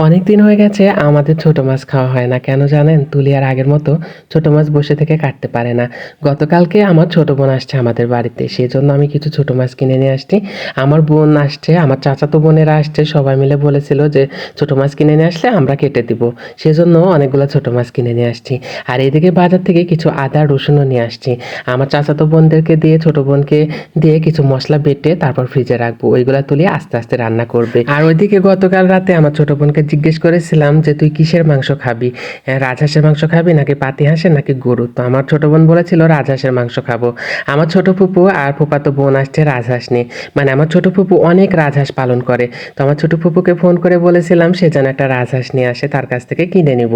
অনেক দিন হয়ে গেছে, আমাদের ছোট মাছ খাওয়া হয় না। কেন জানেন? তুলি আর আগের মতো ছোট মাছ বসে থেকে কাটতে পারে না। গতকালকে আমার ছোট বোন আসছে আমাদের বাড়িতে। সেই জন্য আমি কিছু ছোট মাছ কিনে নিয়ে আসছি। আমার বোন আসছে, আমার চাচাতো বোনেরা আসছে, সবাই মিলে বলেছিল যে ছোট মাছ কিনে নিয়ে আসলে আমরা কেটে দিব। সেজন্য অনেকগুলো ছোট মাছ কিনে নিয়ে আসছি। আর এদিকে বাজার থেকে কিছু আদা, রসুনও নিয়ে আসছি। আমার চাচাতো বোনদেরকে দিয়ে, ছোট বোনকে দিয়ে কিছু মশলা বেটে তারপর ফ্রিজে রাখব। ওইগুলা তুলে আস্তে আস্তে রান্না করবে। আর ওইদিকে গতকাল রাতে আমার ছোট বোনকে জিজ্ঞেস করেছিলাম যে, তুই কিসের মাংস খাবি? রাজহাঁসের মাংস খাবি নাকি পাতি হাঁসের নাকি গরু? তো আমার ছোট বোন বলেছিল, রাজহাঁসের মাংস খাব। আমার ছোট ফুপু আর ফুপাতো বোন আসছে রাজহাঁস নিয়ে মানে আমার ছোট ফুপু অনেক রাজহাঁস পালন করে। তো আমার ছোট ফুপুকে ফোন করে বলেছিলাম, সে যেন একটা রাজহাঁস নিয়ে আসে, তার কাছ থেকে কিনে নিব।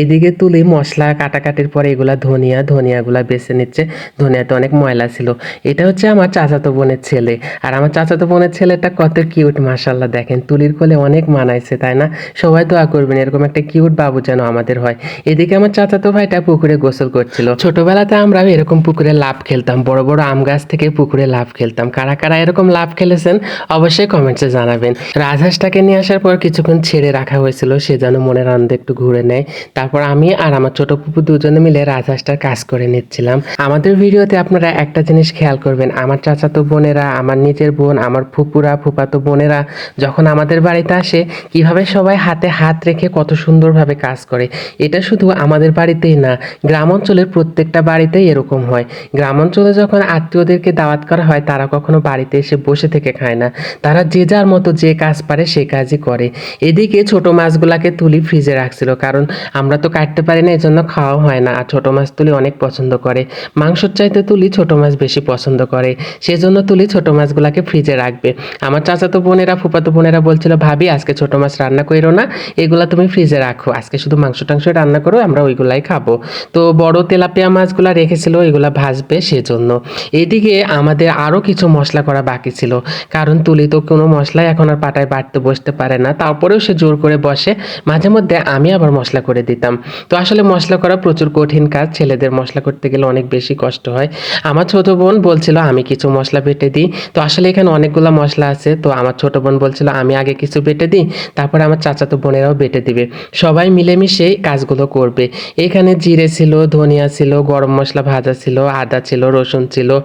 এদিকে তুলি, মশলা, কাটাকাটির পরে এগুলা ধনিয়া, ধনিয়াগুলা বেছে নিচ্ছে। ধনিয়াতে অনেক ময়লা ছিল। এটা হচ্ছে আমার চাচাতো বোনের ছেলে। আর আমার চাচাতো বোনের ছেলেটা কত কিউট মাসাল্লাহ দেখেন। তুলির কোলে অনেক মানাইছে, তাই না? সবাই দোয়া করবেন, এরকম একটা কিউট বাবু যেন আমাদের হয়। এদিকে আমার চাচাতো ভাইটা পুকুরে গোসল করছিল। ছোটবেলাতে আমরা এরকম পুকুরে লাভ খেলতাম, বড় বড় আম গাছ থেকে পুকুরে লাভ খেলতাম। কারা কারা এরকম লাভ খেলেছেন, অবশ্যই কমেন্টসে জানাবেন। রাজহাঁসটাকে নিয়ে আসার পর কিছুক্ষণ ছেড়ে রাখা হয়েছিল, সে যেন মনের আনন্দে একটু ঘুরে নেয়। তারপর আমি আর আমার ছোট পুপু দুজনে মিলে রাজহাঁসটার কাজ করে নিচ্ছিলাম। আমাদের ভিডিওতে আপনারা একটা জিনিস খেয়াল করবেন, আমার চাচাতো বোনেরা, আমার নিজের বোন, আমার ফুপুরা, ফুপাতো বোনেরা যখন আমাদের বাড়িতে আসে, কীভাবে সবাই হাতে হাত রেখে কত সুন্দরভাবে কাজ করে। এটা শুধু আমাদের বাড়িতেই না গ্রাম অঞ্চলের প্রত্যেকটা বাড়িতেই এরকম হয়। গ্রাম অঞ্চলে যখন আত্মীয়দেরকে দাওয়াত করা হয়, তারা কখনো বাড়িতে এসে বসে থেকে খায় না। তারা যে যার মতো যে কাজ পারে, সে কাজই করে। এদিকে ছোট মাছগুলাকে তুলি ফ্রিজে রাখছিল, কারণ আমরা তো কাটতে পারি না, এজন্য খাওয়া হয় না। আর ছোট মাছ তুলি অনেক পছন্দ করে। মাংসর চাইতে তুলি ছোট মাছ বেশি পছন্দ করে। সেজন্য তুলি ছোট মাছগুলাকে ফ্রিজে রাখবে। আমার চাচাতো বোনেরা ফুপাতো বোনেরা বলছিল, ভাবি, আজকে ছোট মাছ রান্না করো না? এগুলা তুমি ফ্রিজে রাখো। আজকে শুধু মাংস টাংস রান্না করো, আমরা ওইগুলাই খাব। তো বড় তেলাপিয়া মাছগুলা রেখেছিল, এগুলা ভাজবে সেজন্য। এদিকে আমাদের আরও কিছু মশলা করা বাকি ছিল। কারণ তুলি তো কোনো মশলাই এখন আর পাটায় বাটতে বসতে পারে না। তারপরেও সে জোর করে বসে। মাঝে মধ্যে আমি আবার মশলা করে দিতাম। তো আসলে মশলা করা প্রচুর কঠিন কাজ। ছেলেদের মশলা করতে গেলে অনেক বেশি কষ্ট হয়। আমার ছোট বোন বলছিল, আমি কিছু মশলা বেটে দিই। তো আসলে এখানে অনেকগুলো মশলা আছে। তো আমার ছোট বোন বলছিল, আমি আগে কিছু বেটে দিই, তারপরে আমার চাচাতো বোনেরাও বেটে দিবে। সবাই মিলেমিশে কাজগুলো করবে। এখানে জিরে ছিল, ধনিয়া ছিল, গরম মশলা ভাজা ছিল, আদা ছিল, রসুন ছিল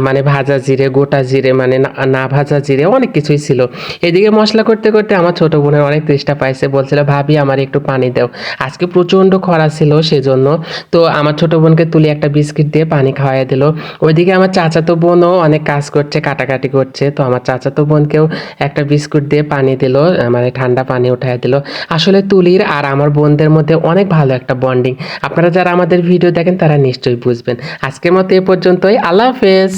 মানে ভাজা জিরে, গোটা জিরে মানে না- ভাজা জিরে, অনেক কিছুই ছিল। এদিকে মশলা করতে করতে আমার ছোট বোনের অনেক তৃষ্ণা পাইছে। বলছিল, ভাবি, আমার একটু পানি দাও। আজকে প্রচণ্ড খরা ছিল সেজন্য। তো আমার ছোট বোনকে তুলে একটা বিস্কিট দিয়ে পানি খাওয়াই দিল। ওইদিকে আমার চাচাতো বোনও অনেক কাজ করছে, কাটাকাটি করছে। তো আমার চাচাতো বোনকেও একটা বিস্কুট দিয়ে পানি দিল মানে ঠান্ডা পানি উঠাই দিল। আসলে তুলির আর আমার বোনদের মধ্যে অনেক ভালো একটা বন্ডিং আপনারা যারা আমাদের ভিডিও দেখেন, তারা নিশ্চয়ই বুঝবেন। আজকের মতো এ পর্যন্তই। আল্লাহ হাফেজ।